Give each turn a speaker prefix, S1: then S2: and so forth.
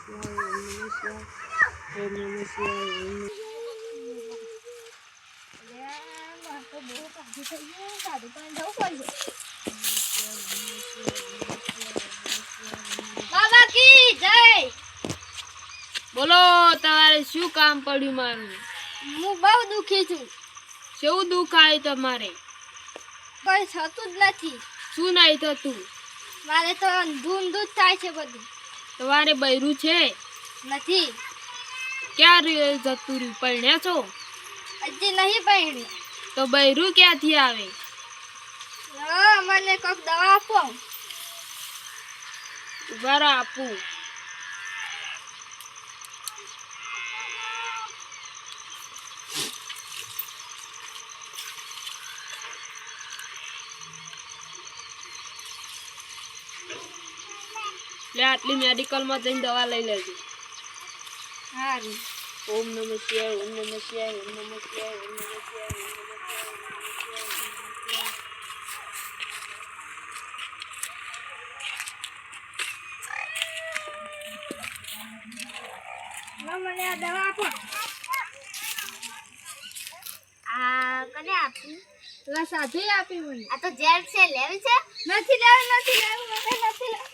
S1: શિવાય ઓમ નમઃ શિવાય ઓમ નમઃ
S2: બાબા કી જય!
S1: બોલો તમારે શું કામ પડ્યું મારું?
S2: હું બહુ દુખી છું.
S1: શું દુખ આવ્યું તમારે?
S2: કઈ થતું જ નથી.
S1: શું નહીં થતું?
S2: મારે તો ધૂમ ધૂન થાય છે બધું.
S1: તમારે બૈરું છે?
S2: નથી.
S1: ક્યારે જતું રહ્યું? પરણ્યા છો?
S2: હજી નહીં પરણી
S1: તો બૈરું ક્યાંથી આવે?
S2: હા મને કોક દવા આપો.
S1: ઉભારા આપું. લે આટલી મેડિકલમાં જઈને દવા લઈ લેજો.
S2: સારું
S1: ઓમ નમઃ શિવાય ઓમ નમઃ શિવાય ઓમ નમઃ શિવાય ઓમ નમઃ શિવાય
S2: મને આ દવા આપો. આ કને આપી? પેલા સાધુએ આપી મને.
S3: આ તો ઝેર છે લેવી છે?
S2: નથી લેવું નથી લેવું મને નથી લેવું.